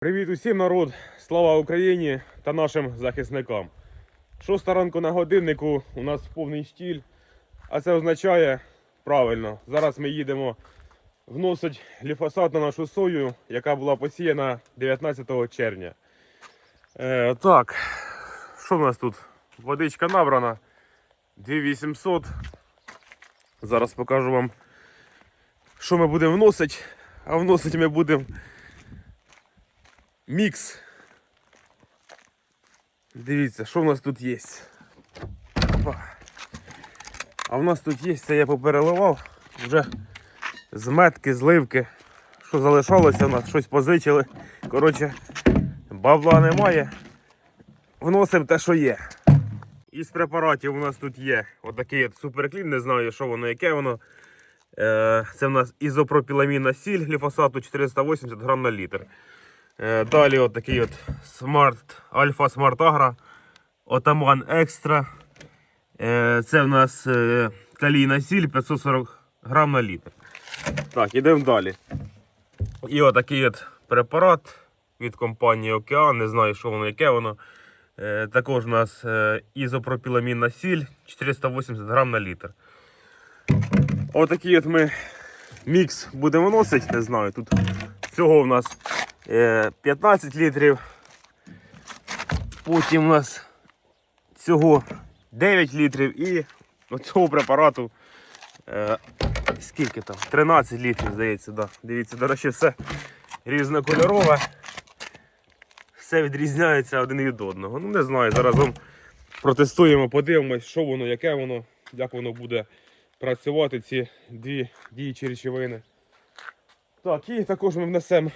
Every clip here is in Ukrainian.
Привіт усім народ! Слава Україні та нашим захисникам. Шоста ранку на годиннику у нас повний штіль, а це означає правильно. Зараз ми їдемо вносить гліфосат на нашу сою, яка була посіяна 19 червня. Е, так, що в нас тут? Водичка набрана 2800. Зараз покажу вам, що ми будемо вносити. А вносити ми будемо мікс. Дивіться, що в нас тут є. Опа. А в нас тут є, це я попереливав. Вже з метки, зливки. Що залишалося у нас, щось позичили. Коротше, бабла немає. Вносимо те, що є. Із препаратів у нас тут є отакий от суперклін, не знаю, що воно, яке воно. Е, Це в нас ізопропіламінна сіль гліфосату 480 грам на літр. Е, Далі от такий от Smart, Alpha Smart Agro, Отаман Екстра. Це в нас е, калійна сіль 540 грам на літр. Так, ідемо далі. І отакий от препарат від компанії Океан. Не знаю, що воно, яке воно. Е, Також у нас ізопропіламінна сіль 480 грам на літр. Отакий от ми мікс будемо носити, не знаю. Тут всього у нас 15 літрів. Потім у нас цього 9 літрів і цього препарату е, скільки там? 13 літрів, здається, да. Дивіться, до речі, все різнокольорове. Все відрізняється один від одного. Ну не знаю, зараз вам протестуємо, подивимось, що воно, яке воно, як воно буде працювати, ці дві діючі речовини. Так, і також ми внесемо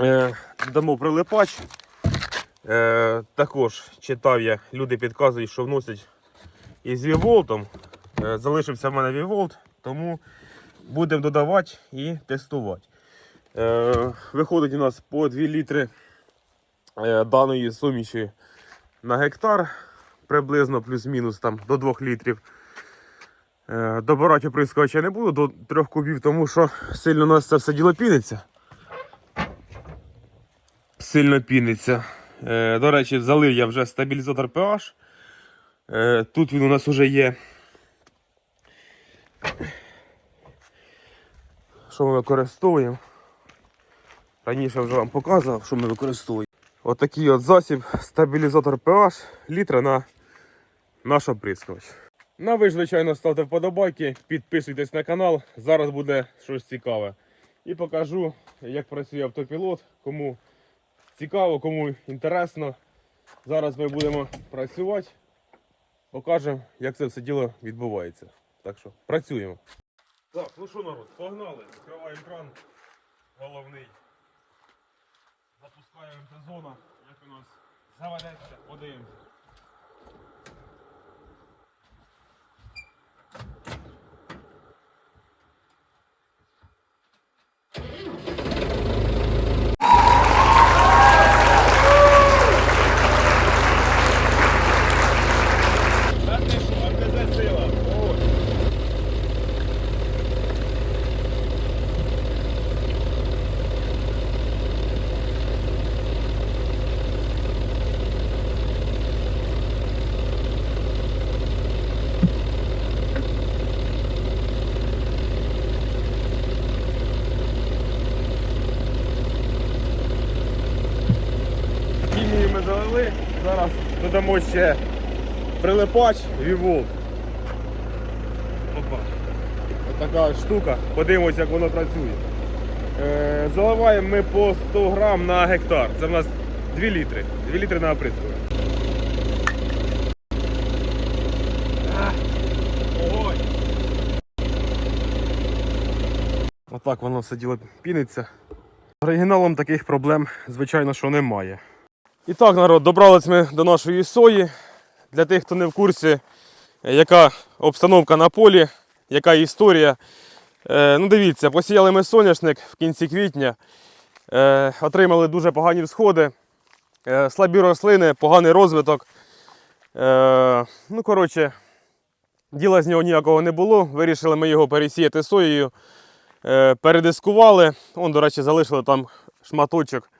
е, дамо прилипач. Е, також читав я, люди підказують, що вносять із Віволтом. Е, залишився в мене Віволт, тому будемо додавати і тестувати. Е, виходить у нас по 2 літри е, даної суміші на гектар, приблизно плюс-мінус там до 2 літрів. Е, Добирати оприскувача не буду до 3 кубів, тому що сильно у нас це все діло піниться. Сильно піниться. Е, До речі, залив я вже стабілізатор pH. Е, Тут він у нас вже є. Що ми використовуємо? Раніше вже вам показував, що ми використовуємо. Отакий от засіб стабілізатор pH літра на наш оприскувач. Ну, ви звичайно, ставте вподобайки, підписуйтесь на канал. Зараз буде щось цікаве. І покажу, як працює автопілот. Кому цікаво, кому інтересно. Зараз ми будемо працювати. Покажемо, як це все діло відбувається. Так що працюємо. Так, ну що народ, погнали. Відкриваємо кран. Головний. Запускаємо МТ-зона. Як у нас заведеться, подивимося. Та ти що, МТЗ сила. Ой. Хімію ми залили. Зараз ще прилипач Вівол. Опа. Ось така штука. Подивимось, як воно працює. Е, заливаємо ми по 100 грам на гектар. Це в нас 2 літри. 2 літри на оприскування. Отак воно все діло піниться. Оригіналом таких проблем, звичайно, що немає. І так, народ, добрались ми до нашої сої. Для тих, хто не в курсі, яка обстановка на полі, яка історія. Е, ну Дивіться, посіяли ми соняшник в кінці квітня, е, отримали дуже погані всходи, е, слабі рослини, поганий розвиток. Ну, коротше, діла з нього ніякого не було. Вирішили ми його пересіяти соєю. Передискували. Он, до речі, залишили там шматочок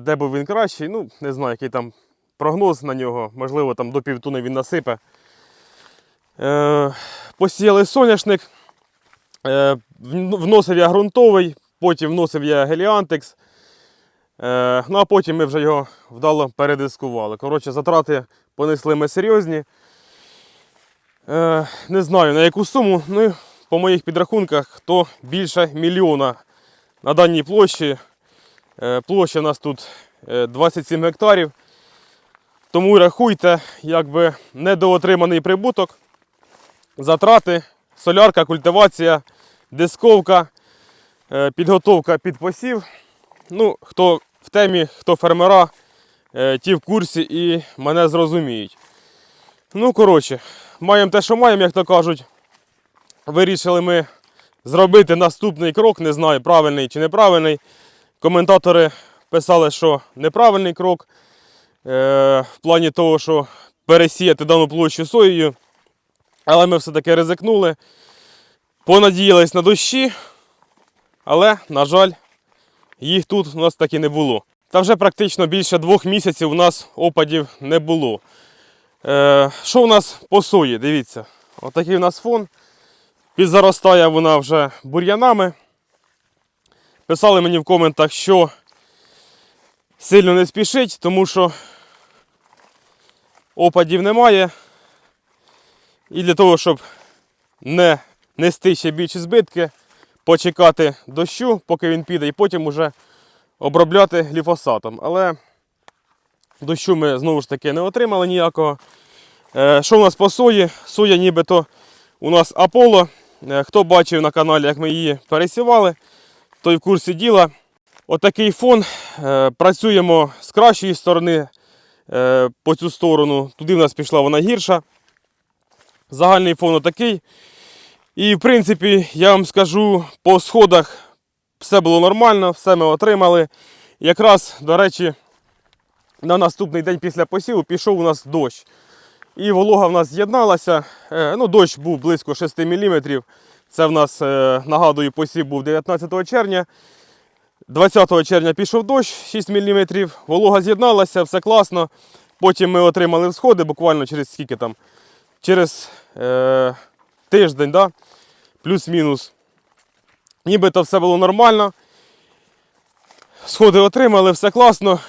де був він кращий. Ну, не знаю, який там прогноз на нього. Можливо, там до півтони він насипе. Е, посіяли соняшник. Е, вносив я ґрунтовий, потім вносив я геліантекс. Е, ну а потім ми вже його вдало передискували. Коротше, затрати понесли ми серйозні. Е, не знаю на яку суму. Ну, по моїх підрахунках, то більше мільйона на даній площі. Е, площа у нас тут е, 27 гектарів. Тому рахуйте, якби недоотриманий прибуток, затрати, солярка, культивація, дисковка, е, підготовка під посів. Ну, хто в темі, хто фермера, е, ті в курсі і мене зрозуміють. Ну, коротше, маємо те, що маємо, як то кажуть. Вирішили ми зробити наступний крок, не знаю, правильний чи неправильний. Коментатори писали, що неправильний крок е, в плані того, що пересіяти дану площу соєю. Але ми все-таки ризикнули. Понадіялись на дощі, але, на жаль, їх тут у нас так і не було. Та вже практично більше двох місяців у нас опадів не було. Е, що у нас по сої? Дивіться, отакий у нас фон. Підзаростає вона вже бур'янами. Писали мені в коментах, що сильно не спішить, тому що опадів немає. І для того, щоб не нести ще більші збитки, почекати дощу, поки він піде, і потім уже обробляти гліфосатом. Але дощу ми знову ж таки не отримали ніякого. Е, Що у нас по сої? Соя нібито у нас Аполло. Е, Хто бачив на каналі, як ми її пересівали, той в курсі діла. Отакий фон. Е, Працюємо з кращої сторони е, по цю сторону. Туди в нас пішла вона гірша. Загальний фон отакий. І в принципі, я вам скажу, по сходах все було нормально, все ми отримали. Якраз, до речі, на наступний день після посіву пішов у нас дощ. І волога в нас з'єдналася. Е, Ну, дощ був близько 6 мм. Це в нас, е, нагадую, посів був 19 червня. 20 червня пішов дощ 6 мм. Волога з'єдналася, все класно. Потім ми отримали всходи буквально через скільки там? Через е, тиждень, да? плюс-мінус. Нібито все було нормально. Сходи отримали, все класно.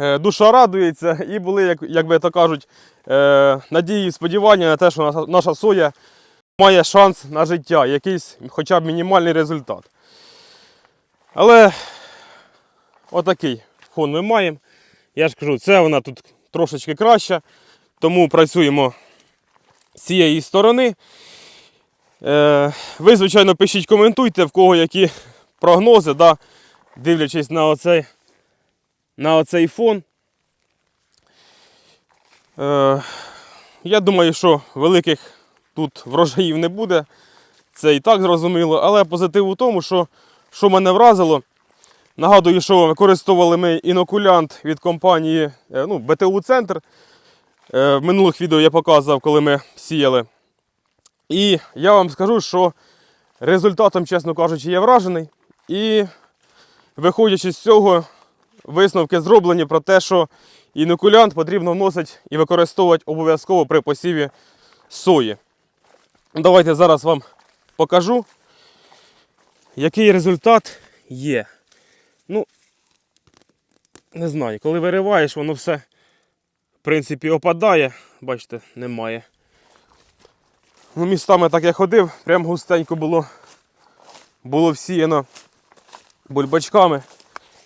Е, Душа радується і були, як, як би то кажуть, е, надії сподівання на те, що наша, наша соя має шанс на життя, якийсь хоча б мінімальний результат. Але отакий фон ми маємо. Я ж кажу, це вона тут трошечки краща, тому працюємо з цієї сторони. Е, ви, звичайно, пишіть, коментуйте, в кого які прогнози, да, дивлячись на оцей, на оцей фон. Е, я думаю, що великих тут врожаїв не буде. Це і так зрозуміло. Але позитив у тому, що, що мене вразило. Нагадую, що використовували ми інокулянт від компанії е, ну, БТУ Центр. Е, В минулих відео я показував, коли ми сіяли. І я вам скажу, що результатом, чесно кажучи, я вражений. І виходячи з цього, висновки зроблені про те, що інокулянт потрібно вносити і використовувати обов'язково при посіві сої. Давайте зараз вам покажу, який результат є. Ну, не знаю, коли вириваєш, воно все, в принципі, опадає. Бачите, немає. Ну, містами так я ходив, прям густенько було, було всіяно бульбачками.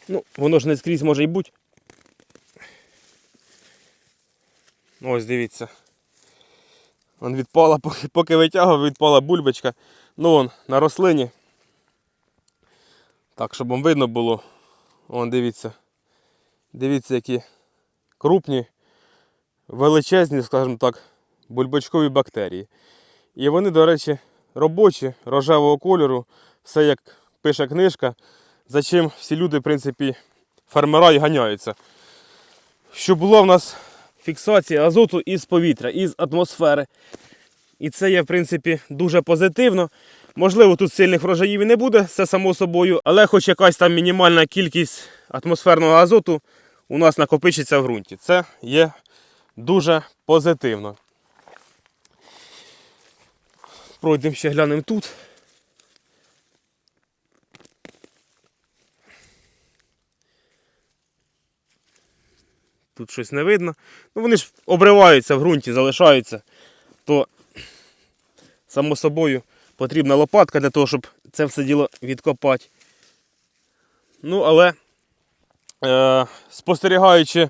Ну, воно ж не скрізь може й бути. Ось дивіться. Вон відпала, поки, витягував, відпала бульбочка. Ну вон на рослині. Так, щоб вам видно було. Вон дивіться. Дивіться, які крупні, величезні, скажімо так, бульбочкові бактерії. І вони, до речі, робочі, рожевого кольору, все як пише книжка, за чим всі люди, в принципі, фермера і ганяються. Щоб була в нас фіксація азоту із повітря, із атмосфери. І це є, в принципі, дуже позитивно. Можливо, тут сильних врожаїв і не буде, це само собою, але хоч якась там мінімальна кількість атмосферного азоту у нас накопичиться в ґрунті. Це є дуже позитивно. Пройдемо ще глянемо тут. Тут щось не видно. Ну вони ж обриваються в ґрунті, залишаються. То, само собою, потрібна лопатка для того, щоб це все діло відкопати. Ну, але е, спостерігаючи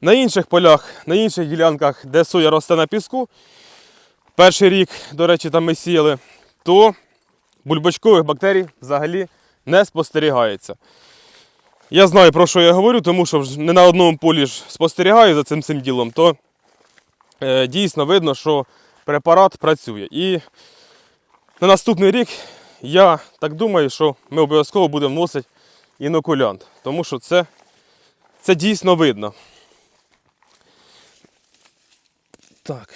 на інших полях, на інших ділянках, де соя росте на піску, перший рік, до речі, там ми сіяли, то бульбочкових бактерій взагалі не спостерігається. Я знаю, про що я говорю, тому що не на одному полі ж спостерігаю за цим цим ділом, то е, дійсно видно, що препарат працює. І на наступний рік я так думаю, що ми обов'язково будемо вносити інокулянт, тому що це, це дійсно видно. Так,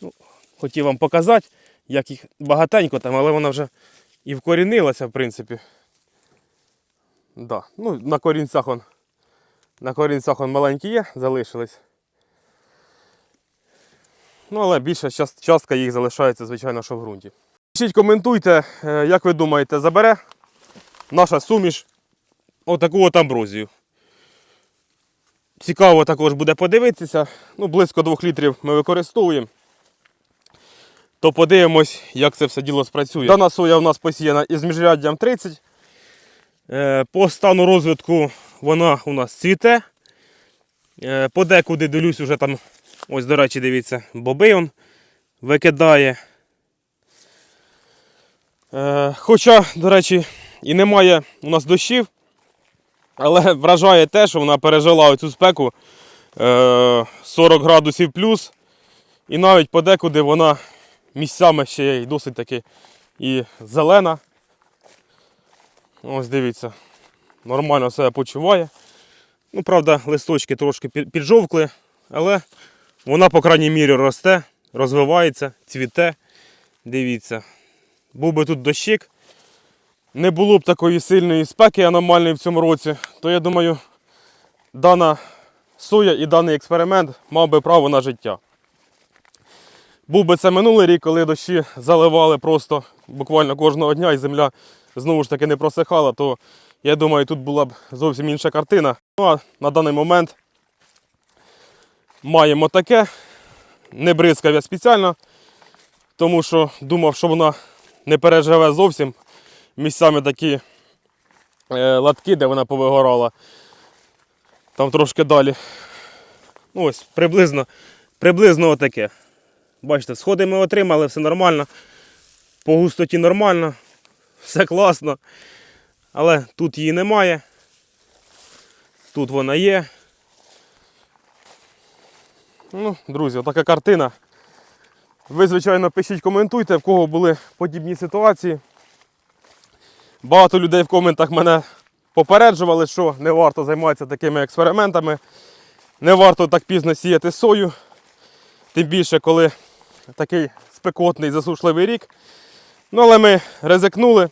ну, хотів вам показати, як їх багатенько там, але вона вже і вкорінилася, в принципі. Да. Ну, на корінцях он, на корінцях он маленькі є, залишились. Ну, але більша частка їх залишається, звичайно, що в ґрунті. Пишіть, коментуйте, е, як ви думаєте, забере наша суміш отаку от амброзію. Цікаво також буде подивитися. Ну, близько 2 літрів ми використовуємо. То подивимось, як це все діло спрацює. Дана соя у нас посіяна із міжряддям 30. Е, По стану розвитку вона у нас цвіте. Е, Подекуди дивлюсь, уже там, ось, до речі, дивіться, боби он викидає. Е, Хоча, до речі, і немає у нас дощів, але вражає те, що вона пережила цю спеку е, 40 градусів плюс. І навіть подекуди вона місцями ще й досить таки і зелена. Ось дивіться, нормально себе почуває. Ну, правда, листочки трошки піджовкли, але вона, по крайній мірі, росте, розвивається, цвіте. Дивіться. Був би тут дощик, не було б такої сильної спеки аномальної в цьому році, то я думаю, дана соя і даний експеримент мав би право на життя. Був би це минулий рік, коли дощі заливали просто буквально кожного дня і земля знову ж таки не просихала, то я думаю, тут була б зовсім інша картина. Ну а на даний момент маємо таке. Не бризкав я спеціально, тому що думав, що вона не переживе зовсім. Місцями такі е, латки, де вона повигорала. Там трошки далі. Ну, ось, приблизно, приблизно отаке. Бачите, сходи ми отримали, все нормально. По густоті нормально, все класно. Але тут її немає. Тут вона є. Ну, друзі, така картина. Ви, звичайно, пишіть, коментуйте, в кого були подібні ситуації. Багато людей в коментах мене попереджували, що не варто займатися такими експериментами. Не варто так пізно сіяти сою. Тим більше, коли такий спекотний засушливий рік. Ну, але ми ризикнули.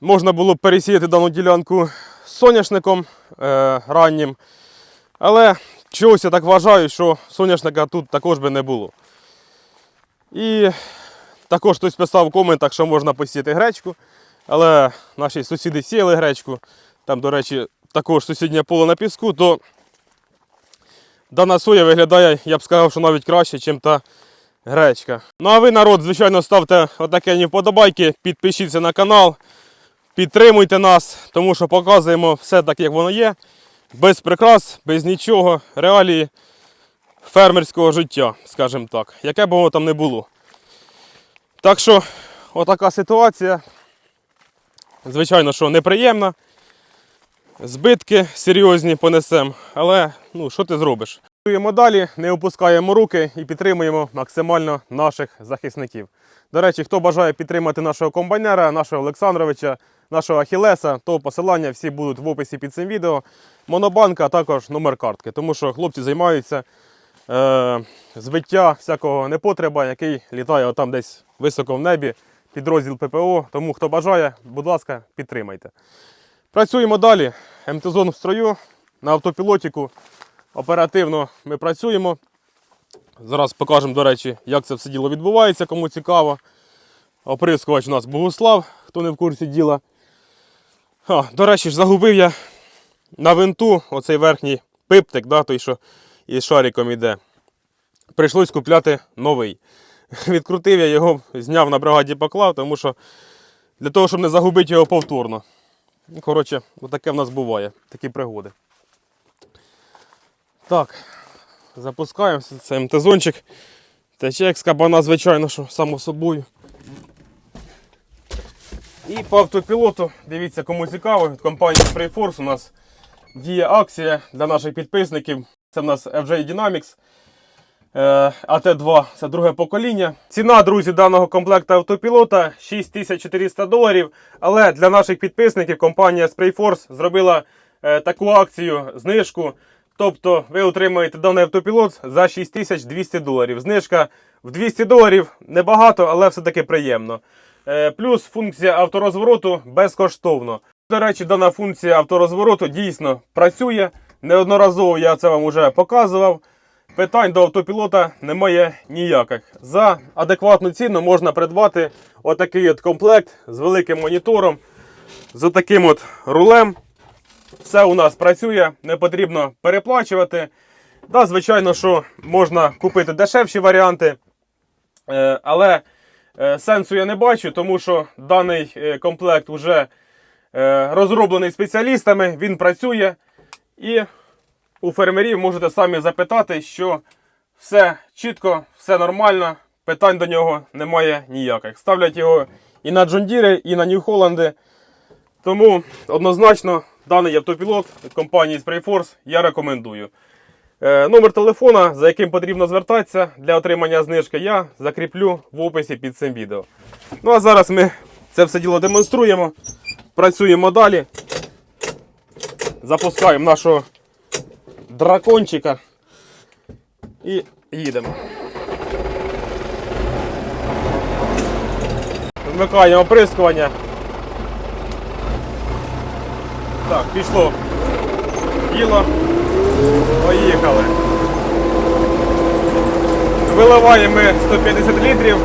Можна було пересіяти дану ділянку соняшником е, раннім. Але чогось я так вважаю, що соняшника тут також би не було. І також хтось писав в коментах, що можна посіяти гречку. Але наші сусіди сіяли гречку. Там, до речі, також сусіднє поле на піску, то дана соя виглядає, я б сказав, що навіть краще, ніж та гречка. Ну а ви, народ, звичайно, ставте отакі вподобайки, підпишіться на канал, підтримуйте нас, тому що показуємо все так, як воно є. Без прикрас, без нічого, реалії фермерського життя, скажімо так, яке б воно там не було. Так що, отака ситуація. Звичайно, що неприємна. Збитки серйозні понесемо, але ну, що ти зробиш? Працюємо далі, не опускаємо руки і підтримуємо максимально наших захисників. До речі, хто бажає підтримати нашого комбайнера, нашого Олександровича, нашого Ахілеса, то посилання всі будуть в описі під цим відео. Монобанка, а також номер картки, тому що хлопці займаються е, збиття всякого непотреба, який літає отам десь високо в небі підрозділ ППО. Тому хто бажає, будь ласка, підтримайте. Працюємо далі. МТЗон в строю на автопілотіку. Оперативно ми працюємо. Зараз покажемо, до речі, як це все діло відбувається, кому цікаво. Оприскувач у нас Богуслав, хто не в курсі діла. А, до речі, ж загубив я на винту оцей верхній пиптик, да, той, що із шариком іде. Прийшлось купляти новий. Відкрутив я його, зняв на бригаді поклав, тому що для того, щоб не загубити його повторно. Ну, Коротше, отаке в нас буває, такі пригоди. Так, запускаємося. Це МТ-зончик. Тече як з кабана, звичайно, що само собою. І по автопілоту, дивіться, кому цікаво, від компанії Sprayforce у нас діє акція для наших підписників. Це в нас FJ Dynamics. Е, АТ2 це друге покоління. Ціна, друзі, даного комплекту автопілота 6400 доларів. Але для наших підписників компанія Sprayforce зробила е, таку акцію, знижку. Тобто ви отримаєте даний автопілот за 6200 доларів. Знижка в 200 доларів небагато, але все-таки приємно. Е, Плюс функція авторозвороту безкоштовно. До речі, дана функція авторозвороту дійсно працює. Неодноразово я це вам вже показував. Питань до автопілота немає ніяких. За адекватну ціну можна придбати отакий от комплект з великим монітором, з таким от рулем. Все у нас працює, не потрібно переплачувати. Да, звичайно, що можна купити дешевші варіанти, е, але е, сенсу я не бачу, тому що даний е, комплект вже розроблений спеціалістами, він працює. І у фермерів можете самі запитати, що все чітко, все нормально, питань до нього немає ніяких. Ставлять його і на Джондіри, і на Нью-Холланди. Тому однозначно даний автопілот від компанії Sprayforce я рекомендую. Е, номер телефона, за яким потрібно звертатися для отримання знижки, я закріплю в описі під цим відео. Ну а зараз ми це все діло демонструємо. Працюємо далі. Запускаємо нашого дракончика і їдемо. Вмикаємо оприскування. Так, пішло. Діло. Поїхали. Виливаємо ми 150 літрів.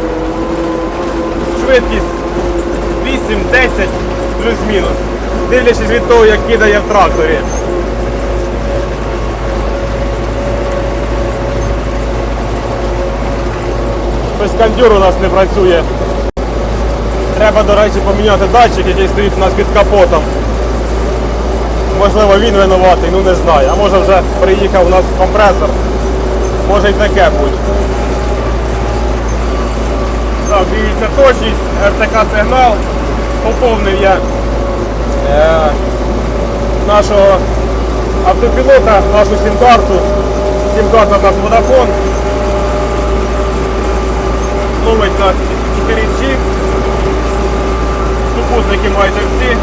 Швидкість 8-10 плюс-мінус. Дивлячись від того, як кидає в тракторі. Кондюр у нас не працює. Треба, до речі, поміняти датчик, який стоїть у нас під капотом. Можливо, він винуватий, ну не знаю. А може вже приїхав у нас компресор. Може й таке бути. Так, дивіться точність, РТК сигнал. Поповнив я е, нашого автопілота, нашу сім-карту. Сім-карта у нас Vodafone. Ловить нас 4G. Супутники майже всі.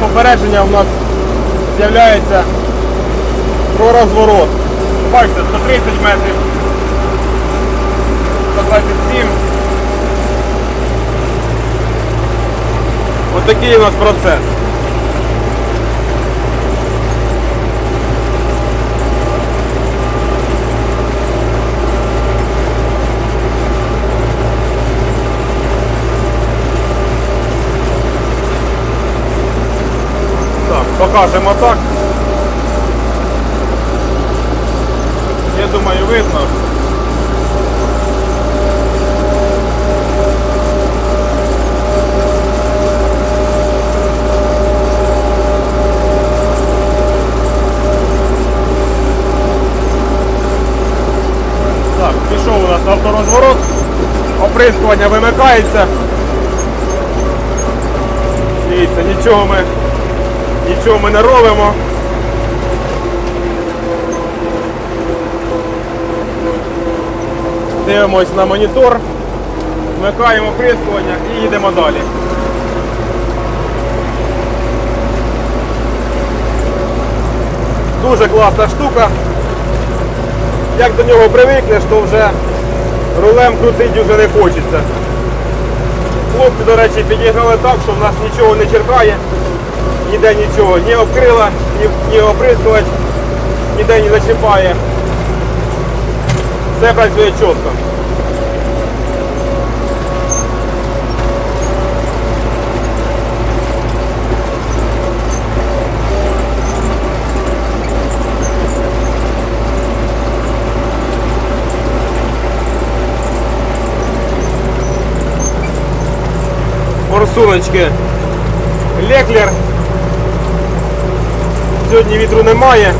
Попередження у нас з'являється про розворот. Бачите, 130 метрів. 127. Ось такий у нас процес. Так, покажемо так. Я думаю, видно. Так, пішов у нас авторозворот, оприскування вимикається. Дивіться, нічого ми Нічого ми не робимо. Дивимось на монітор, вмикаємо прискування і їдемо далі. Дуже класна штука. Як до нього привикнеш, то вже Рулем крутити вже не хочеться. Хлопці, до речі, підігнали так, що в нас нічого не черкає, ніде нічого, ні обкрила, ні, ні оприскувач, ніде не зачіпає. Все працює чітко. форсуночки Леклер. Сьогодні вітру немає.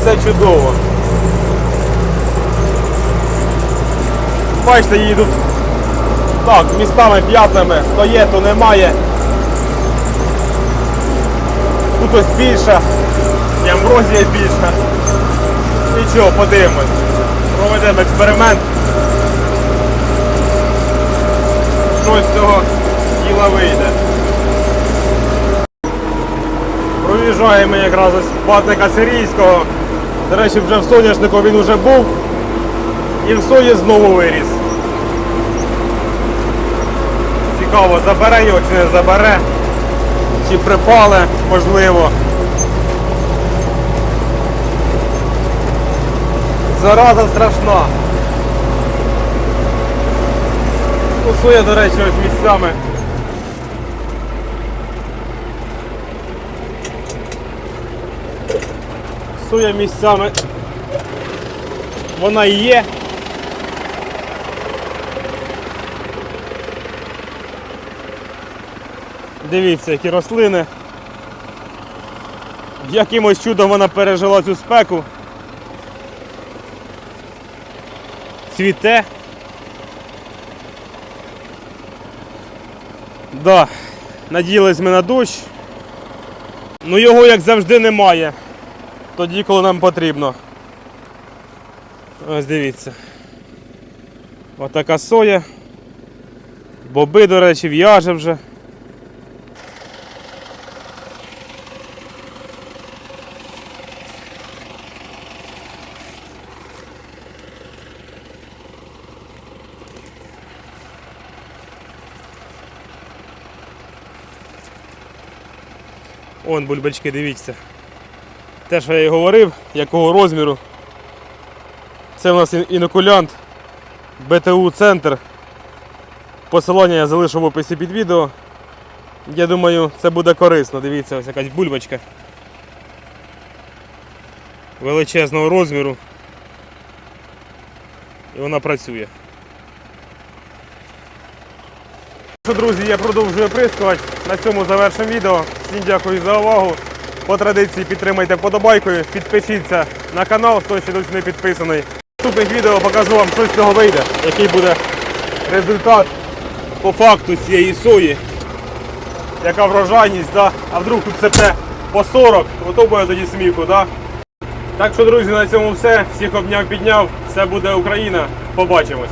Все чудово. Бачите, їдуть так, містами п'ятнами, то є, то немає. Тут ось більше, і амброзія більша. Нічого, подивимось. Проведемо експеримент. Що з цього діла вийде. Проїжджаємо якраз ось патника сирійського. До речі, вже в соняшнику він вже був. І в сої знову виріс. Цікаво, забере його чи не забере. Чи припале, можливо. Зараза страшна. Ну, до речі, ось місцями. Соя місцями. Вона є. Дивіться, які рослини. Якимось чудом вона пережила цю спеку. Цвіте. Да, надіялись ми на дощ. Ну його, як завжди, немає. Тоді, коли нам потрібно. Ось дивіться. Отака соя. Боби, до речі, в'яже вже. Он бульбачки, дивіться. Те, що я і говорив, якого розміру. Це у нас інокулянт БТУ Центр. Посилання я залишу в описі під відео. Я думаю, це буде корисно. Дивіться, ось якась бульбочка. Величезного розміру. І вона працює. Друзі, я продовжую прискувати. На цьому завершимо відео. Всім дякую за увагу. По традиції підтримайте вподобайкою, підпишіться на канал, хто ще досі не підписаний. В наступних відео покажу вам, що з цього вийде, який буде результат по факту цієї сої. Яка врожайність, да? а вдруг тут це по 40, ото буде тоді сміху. Да? Так що, друзі, на цьому все. Всіх обняв, підняв. Все буде Україна. Побачимось.